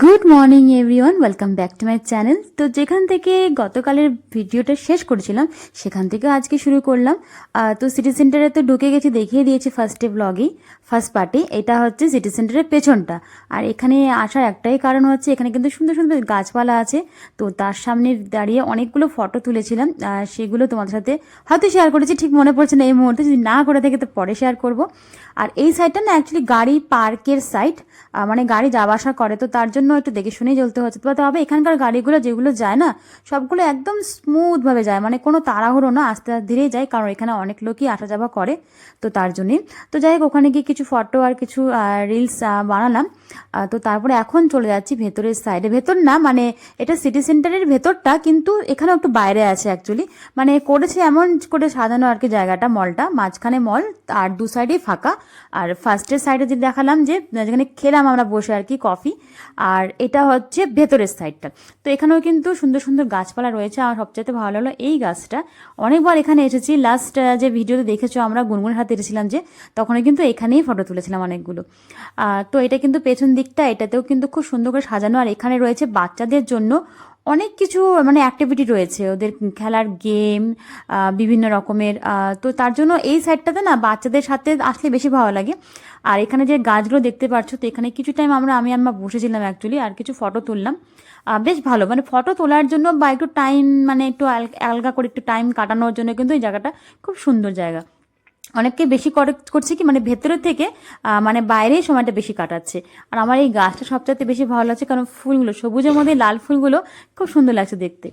good morning everyone welcome back to my channel তো যেখান থেকে গতকালের ভিডিওটা শেষ করেছিলাম, সেখান থেকে আজকে শুরু করলাম। তো সিটি সেন্টারে তো ঢুকে গেছি, দেখিয়ে দিয়েছি ফার্স্টে ব্লগেই ফার্স্ট পার্টি এটা হচ্ছে সিটি সেন্টারের পেছনটা। আর এখানে আসার একটাই কারণ হচ্ছে, এখানে কিন্তু সুন্দর সুন্দর গাছপালা আছে। তো তার সামনে দাঁড়িয়ে অনেকগুলো ফটো তুলেছিলাম। সেগুলো তোমাদের সাথে হয়তো শেয়ার করেছি, ঠিক মনে পড়ছে না এই মুহূর্তে। যদি না করে থাকে, তো পরে শেয়ার করব। আর এই সাইডটা না অ্যাকচুয়ালি গাড়ি পার্কের সাইড মানে গাড়ি যাওয়া আসা করে, তো তার জন্য একটু দেখে শুনেই চলতে হচ্ছে। তবে এখানকার গাড়িগুলো যেগুলো যায় না, সবগুলো একদম স্মুথভাবে যায়। মানে কোনো তাড়াহুড়ো না, আস্তে আস্তে ধীরে যায়, কারণ এখানে অনেক লোকই আসা যাওয়া করে তো তার জন্যই। তো যাই হোক, ওখানে গিয়ে কিছু ফটো আর কিছু রিলস বানালাম। তো তারপরে এখন চলে যাচ্ছি ভেতরের সাইডে ভেতর না মানে এটা সিটি সেন্টারের ভেতরটা, কিন্তু এখানেও একটু বাইরে আছে অ্যাকচুয়ালি মানে করেছে এমন করে সাজানো আর কি জায়গাটা মলটা মাঝখানে মল আর দু সাইডেই ফাঁকা। আর ফার্স্টের সাইডে যে দেখালাম যে, যেখানে খেলাম আমরা বসে আর কি কফি আর এটা হচ্ছে ভেতরের সাইডটা তো এখানেও কিন্তু সুন্দর সুন্দর গাছপালা রয়েছে। আর সবচেয়ে ভালো লাগল এই গাছটা। অনেকবার এখানে এসেছি। লাস্ট যে ভিডিওতে দেখেছ, আমরা গুনগুনের হাতে এসেছিলাম যে তখন কিন্তু এখানেই ফটো তুলেছিলাম অনেকগুলো। তো এটা কিন্তু পেছন দিকটা, এটাতেও কিন্তু খুব সুন্দর করে সাজানো। আর এখানে রয়েছে বাচ্চাদের জন্য অনেক কিছু মানে অ্যাক্টিভিটি রয়েছে। ওদের খেলার গেম বিভিন্ন রকমের তো তার জন্য এই সাইডটাতে না বাচ্চাদের সাথে আসলে বেশি ভালো লাগে। আর এখানে যে গাছগুলো দেখতে পাচ্ছ, তো এখানে কিছু টাইম আমরা, আমি মা বসেছিলাম অ্যাকচুয়ালি আর কিছু ফটো তুললাম। বেশ ভালো মানে ফটো তোলার জন্য বা একটু টাইম মানে একটু আলগা করে একটু টাইম কাটানোর জন্য কিন্তু এই জায়গাটা খুব সুন্দর জায়গা। অনেককে বেশি করে করছে কি মানে ভেতরের থেকে মানে বাইরেই সময়টা বেশি কাটাচ্ছে। আর আমার এই গাছটা সবচাইতে বেশি ভালো লাগছে কারণ ফুলগুলো, সবুজের মধ্যে লাল ফুলগুলো খুব সুন্দর লাগছে দেখতে।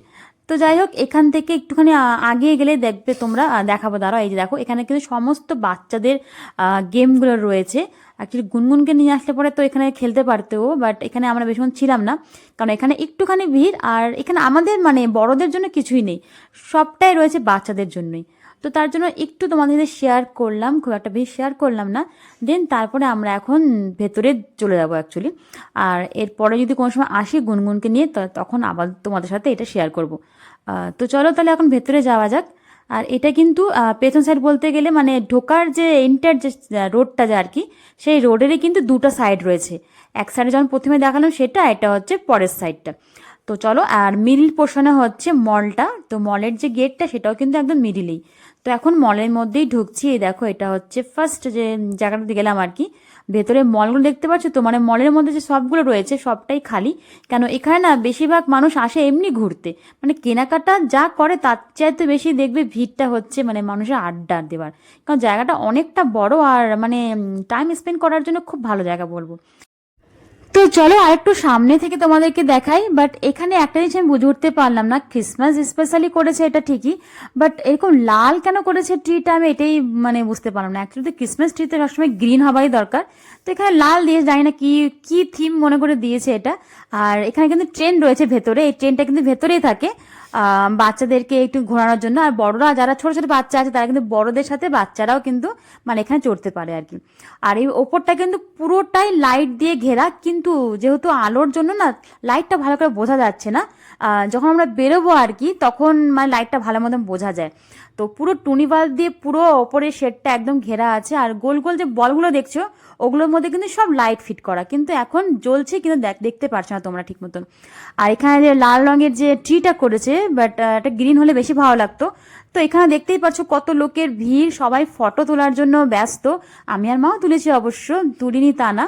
তো যাই হোক, এখান থেকে একটুখানি আগিয়ে গেলে দেখবে তোমরা দেখাবো, দাঁড়াও, এই যে দেখো, এখানে কিন্তু সমস্ত বাচ্চাদের গেমগুলো রয়েছে। অ্যাকচুয়ালি গুনগুনকে নিয়ে আসলে পরে তো এখানে খেলতে পারতেও বাট এখানে আমরা বেশিক্ষণ ছিলাম না। কারণ এখানে একটুখানি ভিড়, আর এখানে আমাদের মানে বড়দের জন্য কিছুই নেই। সবটাই রয়েছে বাচ্চাদের জন্যই। তো তার জন্য একটু তোমাদের শেয়ার করলাম, খুব একটা বেশি শেয়ার করলাম না। দেন তারপরে আমরা এখন ভেতরে চলে যাব অ্যাকচুয়ালি আর এরপরে যদি কোনো সময় আসি গুনগুনকে নিয়ে তখন আবার তোমাদের সাথে এটা শেয়ার করব। তো চলো তাহলে এখন ভেতরে যাওয়া যাক। আর এটা কিন্তু পেছন সাইড বলতে গেলে মানে ঢোকার যে এন্টার যে রোডটা যে আর কি, সেই রোডেরই কিন্তু দুটো সাইড রয়েছে। এক সাইডে যখন প্রথমে দেখালাম সেটা এটা হচ্ছে পরের সাইডটা তো চলো, আর মিডিল পোর্শনে হচ্ছে মলটা তো মলের যে গেটটা সেটাও কিন্তু একদম মিডিলেই তো এখন মলের মধ্যেই ঢুকছি। এই দেখো, এটা হচ্ছে ফার্স্ট যে জায়গাটাতে গেলাম আর কি, ভেতরে মলগুলো দেখতে পাচ্ছ তো? মানে মলের মধ্যে যে সবগুলো রয়েছে, সবটাই খালি। কেন? এখানে না বেশিরভাগ মানুষ আসে এমনি ঘুরতে। মানে কেনাকাটা যা করে, তার চাইতে বেশি দেখবে ভিড়টা হচ্ছে মানে মানুষের আড্ডা দেওয়ার। কারণ জায়গাটা অনেকটা বড় আর মানে টাইম স্পেন্ড করার জন্য খুব ভালো জায়গা বলব। তো চলো আর একটু সামনে থেকে তোমাদেরকে দেখাই বাট এখানে একটা জিনিস আমি বুঝে উঠতে পারলাম না। ক্রিসমাস স্পেশালি করেছে এটা ঠিকই বাট এরকম লাল কেন করেছে ট্রিটা আমি এটাই মানে বুঝতে পারলাম না। অ্যাকচুয়ালি ক্রিসমাস ট্রিতে সবসময় গ্রিন হওয়াই দরকার। তো এখানে লাল দিয়ে জানি না কি কি থিম মনে করে দিয়েছে এটা। আর এখানে কিন্তু ট্রেন রয়েছে ভেতরে, এই ট্রেনটা কিন্তু ভেতরেই থাকে। বাচ্চাদেরকে একটু ঘোরানোর জন্য। আর বড়রা, যারা ছোট ছোট বাচ্চা আছে, তারা কিন্তু বড়দের সাথে বাচ্চারাও কিন্তু মানে এখানে চড়তে পারে আর কি। আর এই ওপরটা কিন্তু পুরোটাই লাইট দিয়ে ঘেরা, কিন্তু যেহেতু আলোর জন্য না লাইটটা ভালো করে বোঝা যাচ্ছে না। যখন আমরা বেরোবো আর কি, তখন মানে লাইটটা ভালো মতন বোঝা যায়। তো পুরো টুনি বাল্ব দিয়ে পুরো ওপরের শেডটা একদম ঘেরা আছে। আর গোল গোল যে বলগুলো দেখছ, ওগুলোর মধ্যে কিন্তু সব লাইট ফিট করা। কিন্তু এখন জ্বলছে কিন্তু দেখ- দেখতে পারছ না তোমরা ঠিক মতন। আর এখানে যে লাল রঙের যে ট্রিটা করেছে বাট এটা গ্রিন হলে বেশি ভালো লাগতো। তো এখানে দেখতেই পাচ্ছ কত লোকের ভিড়, সবাই ফটো তোলার জন্য ব্যস্ত। আমি আর মাও তুলেছি অবশ্য, তুলিনি তা না।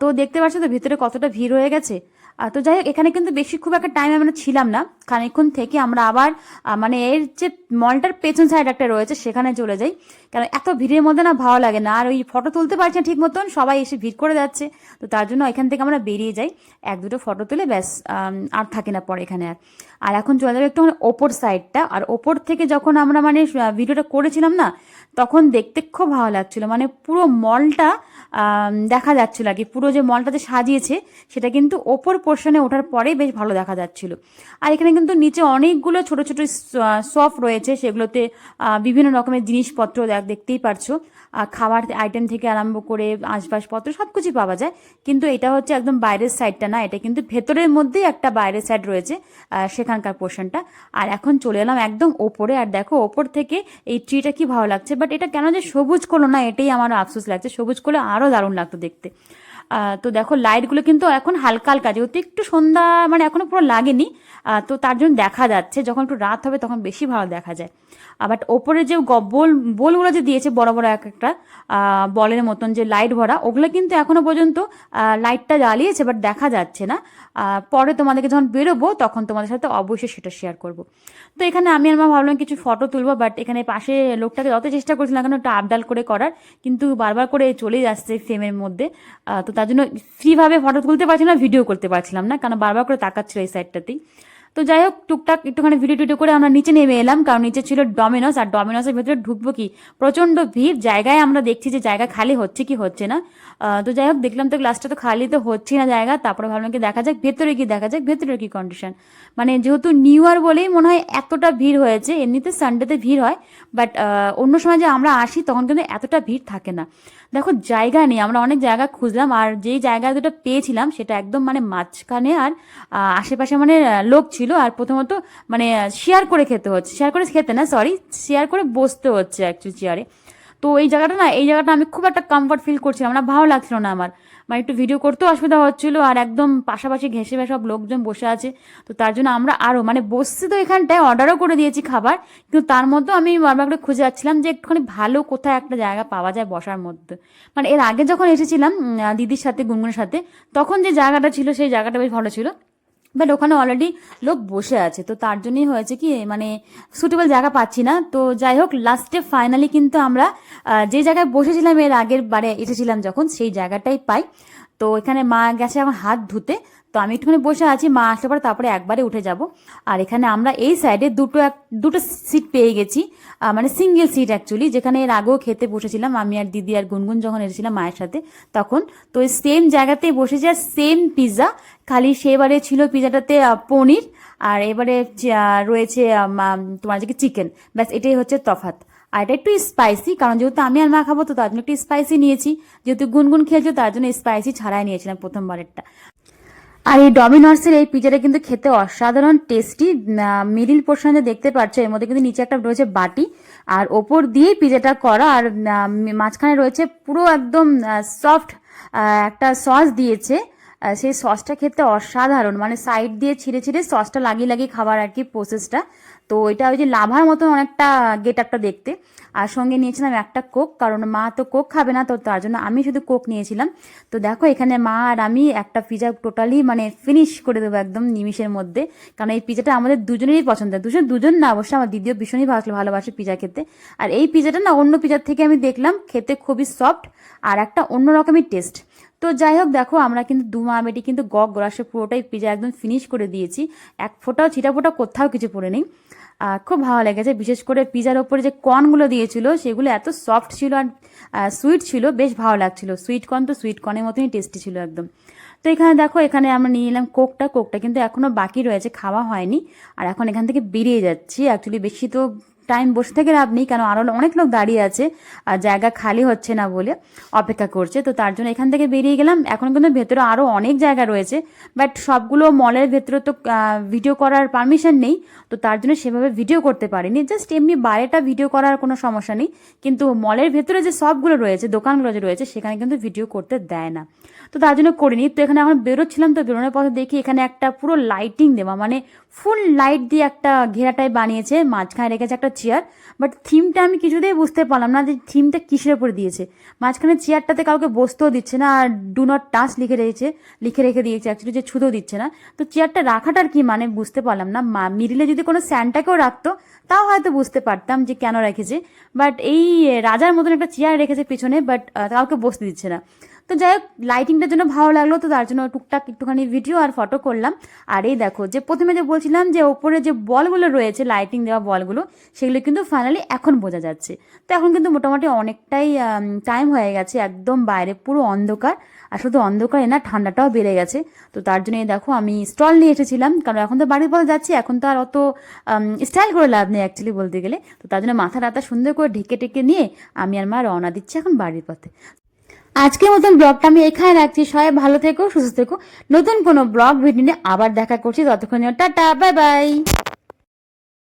তো দেখতে পাচ্ছ তো ভিতরে কতটা ভিড় হয়ে গেছে। তো যাই হোক, এখানে কিন্তু বেশি খুব একটা টাইম আমরা ছিলাম না। খানিকক্ষণ থেকে আমরা আবার মানে এর যে মলটার পেছন সাইড একটা রয়েছে, সেখানে চলে যাই। কারণ এত ভিড়ের মধ্যে না ভালো লাগে না। আর ওই ফটো তুলতে পারছি না ঠিক মতন, সবাই এসে ভিড় করে যাচ্ছে। তো তার জন্য এখান থেকে আমরা বেরিয়ে যাই। এক দুটো ফটো তুলে ব্যাস আর থাকে না পরে এখানে আর। আর এখন চলে যাবে একটু মানে ওপর সাইডটা আর ওপর থেকে যখন আমরা মানে ভিডিওটা করেছিলাম না তখন দেখতে খুব ভালো লাগছিল। মানে পুরো মলটা দেখা যাচ্ছিল আর কি। পুরো যে মলটাতে সাজিয়েছে, সেটা কিন্তু ওপর পোর্শনে ওঠার পরেই বেশ ভালো দেখা যাচ্ছিল। আর এখানে কিন্তু নিচে অনেকগুলো ছোট ছোট সফ রয়েছে। সেগুলোতে বিভিন্ন রকমের জিনিসপত্র দেখ- দেখতেই পারছ। খাবার আইটেম থেকে আরম্ভ করে আসবাবপত্র সব কিছুই পাওয়া যায়। কিন্তু এটা হচ্ছে একদম বাইরের সাইডটা না, এটা কিন্তু ভেতরের মধ্যেই একটা বাইরের সাইড রয়েছে সেখানকার পোর্শনটা আর এখন চলে এলাম একদম ওপরে, আর দেখো ওপর থেকে এই ট্রিটা কি ভালো লাগছে বাট এটা কেন যে সবুজ করল না, এটাই আমার আফসোস লাগছে। সবুজ করলে আরও দারুণ লাগতো দেখতে। তো দেখো লাইটগুলো কিন্তু এখন হালকা হালকা, যেহেতু একটু সন্ধ্যা মানে এখনও পুরো লাগেনি তো তার জন্য দেখা যাচ্ছে, যখন একটু রাত হবে তখন বেশি ভালো দেখা যায়। বাট ওপরে যে বোল, বোলগুলো যে দিয়েছে বড় বড় এক একটা বলের মতন যে লাইট ভরা, ওগুলো কিন্তু এখনও পর্যন্ত লাইটটা জ্বালিয়েছে বাট দেখা যাচ্ছে না। পরে তোমাদেরকে যখন বেরোবো, তখন তোমাদের সাথে অবশ্যই সেটা শেয়ার করব। তো এখানে আমি আমার ভাবলাম কিছু ফটো তুলবো বাট এখানে পাশে লোকটাকে যত চেষ্টা করছিলাম কেন একটু আপডাল করে করার, কিন্তু বারবার করে চলেই যাচ্ছে ফ্রেমের মধ্যে। তো তার জন্য ফ্রিভাবে ফটো তুলতে পারছি না ভিডিও করতে পারছিলাম না, কারণ বারবার করে তাকাচ্ছিল এই সাইডটাতেই তো যাই হোক, টুকটাক একটুখানি ভিডিও টিডিও করে আমরা নিচে নেমে এলাম, কারণ নিচে ছিল ডমিনোস আর ডমিনোসের ভেতরে ঢুকবো কি? প্রচণ্ড ভিড়, জায়গায় আমরা দেখছি যে জায়গা খালি হচ্ছে কি হচ্ছে না। তো যাই হোক, দেখলাম তো ক্লাসটা তো খালি তো হচ্ছে না জায়গা, তারপরে ভাবলাম কি দেখা যাক, ভেতরে কি দেখা যাক ভেতরে কি কন্ডিশন মানে যেহেতু নিউ ইয়ার বলেই মনে হয় এতটা ভিড় হয়েছে, এমনিতে সানডেতে ভিড় হয় বাট অন্য সময় যে আমরা আসি, তখন কিন্তু এতটা ভিড় থাকে না। দেখো, জায়গা নেই। আমরা অনেক জায়গা খুঁজলাম আর যেই জায়গা দুটো পেয়েছিলাম সেটা একদম মানে মাঝখানে আর আশেপাশে মানে লোক ছিল আর প্রথমত মানে শেয়ার করে খেতে হচ্ছে। শেয়ার করে খেতে না সরি শেয়ার করে বসতে হচ্ছে অ্যাকচুয়ালি চেয়ারে তো এই জায়গাটা না, এই জায়গাটা আমি খুব একটা কমফর্ট ফিল করছিলাম না, ভালো লাগছিল না আমার। মানে একটু ভিডিও করতেও অসুবিধা হচ্ছিল আর একদম পাশাপাশি ঘেঁষে সব লোকজন বসে আছে। তো তার জন্য আমরা আরও মানে বসছি তো এখানটায় অর্ডারও করে দিয়েছি খাবার, কিন্তু তার মধ্যেও আমি বারবার করে খুঁজে যাচ্ছিলাম যে একটুখানি ভালো কোথায় একটা জায়গা পাওয়া যায় বসার মধ্যে। মানে এর আগে যখন এসেছিলাম দিদির সাথে, গুনগুনের সাথে, তখন যে জায়গাটা ছিল, সেই জায়গাটা বেশ ভালো ছিল। বাট ওখানে অলরেডি লোক বসে আছে, তো তার জন্যই হয়েছে কি মানে সুটেবল জায়গা পাচ্ছি না। তো যাই হোক লাস্টে ফাইনালি কিন্তু আমরা যে জায়গায় বসেছিলাম এর আগের বারে এসেছিলাম যখন, সেই জায়গাটাই পাই। তো এখানে মা গেছে আমার হাত ধুতে তো আমি একটুখানি বসে আছি মা আসলে পরে তারপরে একবারে উঠে যাব। আর এখানে আমরা এই সাইডে দুটো এক দুটো সিট পেয়ে গেছি মানে সিঙ্গেল সিট অ্যাকচুয়ালি যেখানে এর আগেও খেতে বসেছিলাম আমি আর দিদি আর গুনগুন যখন এসেছিলাম মায়ের সাথে তখন তো ওই সেম জায়গাতেই বসেছি আর সেম পিৎজা খালি সেবারে ছিল পিৎজাটাতে আহ, পনির আর এবারে রয়েছে তোমার যে চিকেন ব্যাস এটাই হচ্ছে তফাৎ। আর এটা একটু স্পাইসি কারণ যেহেতু আমি আর মা খাব, তো তার জন্য একটু স্পাইসি নিয়েছি। যেহেতু গুনগুন খেয়েছো, তার জন্য স্পাইসি ছাড়াই নিয়েছিলাম প্রথমবারেরটা আর এই ডমিনসের এই পিজাটা কিন্তু খেতে অসাধারণ টেস্টি মিডিল পোর্শনে দেখতে পাচ্ছ, এর মধ্যে কিন্তু নিচে একটা রয়েছে বাটি, আর ওপর দিয়েই পিজাটা করা, আর মাঝখানে রয়েছে পুরো একদম সফট একটা সস দিয়েছে। সেই সসটা খেতে অসাধারণ মানে সাইড দিয়ে ছিঁড়ে ছিঁড়ে সসটা লাগিয়ে লাগিয়ে খাবার আর কি প্রসেসটা তো এটা ওই যে লাভার মতন অনেকটা গেট আপটা দেখতে। আর সঙ্গে নিয়েছিলাম একটা কোক, কারণ মা তো কোক খাবে না, তো তার জন্য আমি শুধু কোক নিয়েছিলাম। তো দেখো, এখানে মা আর আমি একটা পিজা টোটালি মানে ফিনিশ করে দেবো একদম নিমিষের মধ্যে। কারণ এই পিজাটা আমাদের দুজনেরই পছন্দ। দুজন দুজন না অবশ্যই আমার দিদিও ভীষণই ভালো, ভালোবাসে পিজা খেতে। আর এই পিজাটা না, অন্য পিজার থেকে আমি দেখলাম, খেতে খুবই সফট আর একটা অন্য রকমের টেস্ট তো যাই হোক দেখো আমরা কিন্তু দু মা বেটি কিন্তু গগ গ্রাসে পুরোটাই পিজা একদম ফিনিশ করে দিয়েছি। এক ফোঁটাও ছিটা ফোঁটা কোথাও কিছু পড়ে নেই। আহ, খুব ভালো লেগেছে বিশেষ করে পিজার ওপরে যে কর্নগুলো দিয়েছিল সেগুলো এত সফট ছিল আর সুইট ছিল বেশ ভালো লাগছিল। সুইট কর্ন তো সুইট কর্নের মতনই টেস্টি ছিল একদম। তো এখানে দেখো এখানে আমরা নিয়ে নিলাম কোকটা। কোকটা কিন্তু এখনও বাকি রয়েছে খাওয়া হয়নি। আর এখন এখান থেকে বেরিয়ে যাচ্ছি। অ্যাকচুয়ালি বেশি তো টাইম বসে থেকে লাভ নেই কারণ আরও অনেক লোক দাঁড়িয়ে আছে আর জায়গা খালি হচ্ছে না বলে অপেক্ষা করছে। তো তার জন্য এখান থেকে বেরিয়ে গেলাম। এখন কিন্তু ভেতরে আরও অনেক জায়গা রয়েছে বাট সবগুলো মলের ভেতরে তো ভিডিও করার পারমিশন নেই। তো তার জন্য সেভাবে ভিডিও করতে পারিনি। জাস্ট এমনি বাইরেটা ভিডিও করার কোনো সমস্যা নেই। কিন্তু মলের ভেতরে যে সবগুলো রয়েছে, দোকানগুলো যে রয়েছে, সেখানে কিন্তু ভিডিও করতে দেয় না। তো তার জন্য করিনি। তো এখানে এখন বেরোচ্ছিলাম, তো বেরোনোর পথে দেখি এখানে একটা পুরো লাইটিং দেওয়া মানে ফুল লাইট দিয়ে একটা ঘেরাটাই বানিয়েছে, মাঝখানে রেখেছে একটা চেয়ার বাট থিমটা আমি কিছুতেই বুঝতে পারলাম না যে থিমটা কিসের উপর দিয়েছে। মাঝখানে চেয়ারটাতে কাউকে বসতেও দিচ্ছে না আর ডু নট টাচ লিখে রেখেছে, লিখে রেখে দিয়েছে অ্যাকচুয়ালি যে ছুতেও দিচ্ছে না। তো চেয়ারটা রাখাটার কি মানে বুঝতে পারলাম না। মিডিলে যদি কোনো স্যান্টাকেও রাখতো, তাও হয়তো বুঝতে পারতাম যে কেন রেখেছে। বাট এই রাজার মতন একটা চেয়ার রেখেছে পিছনে বাট কাউকে বসতে দিচ্ছে না। তো যাই হোক লাইটিংটার জন্য ভালো লাগল, তো তার জন্য টুকটাক একটুখানি ভিডিও আর ফটো করলাম। আর এই দেখো, যে প্রথমে যে বলছিলাম যে ওপরে যে বলগুলো রয়েছে লাইটিং দেওয়া বলগুলো, সেগুলো কিন্তু ফাইনালি এখন বোঝা যাচ্ছে। তো এখন কিন্তু মোটামুটি অনেকটাই টাইম হয়ে গেছে, একদম বাইরে পুরো অন্ধকার। আর শুধু অন্ধকারে না, ঠান্ডাটাও বেড়ে গেছে। তো তার জন্য দেখো, আমি স্টল নিয়ে এসেছিলাম, কারণ এখন তো বাড়ির পথে যাচ্ছি, এখন তো আর অত স্টাইল করে লাভ নেই অ্যাকচুয়ালি বলতে গেলে। তো তার জন্য মাথা রাতা সুন্দর করে ঢেকে টেকে নিয়ে আমি আর মা রওনা দিচ্ছি এখন বাড়ির পথে। আজকের মতন ব্লগটা আমি এখানে রাখছি। সবাই ভালো থেকো, সুস্থ থেকো। নতুন কোনো ব্লগ, ভিডিও নিয়ে আবার দেখা করছি। ততক্ষণ টাটা, বাই বাই।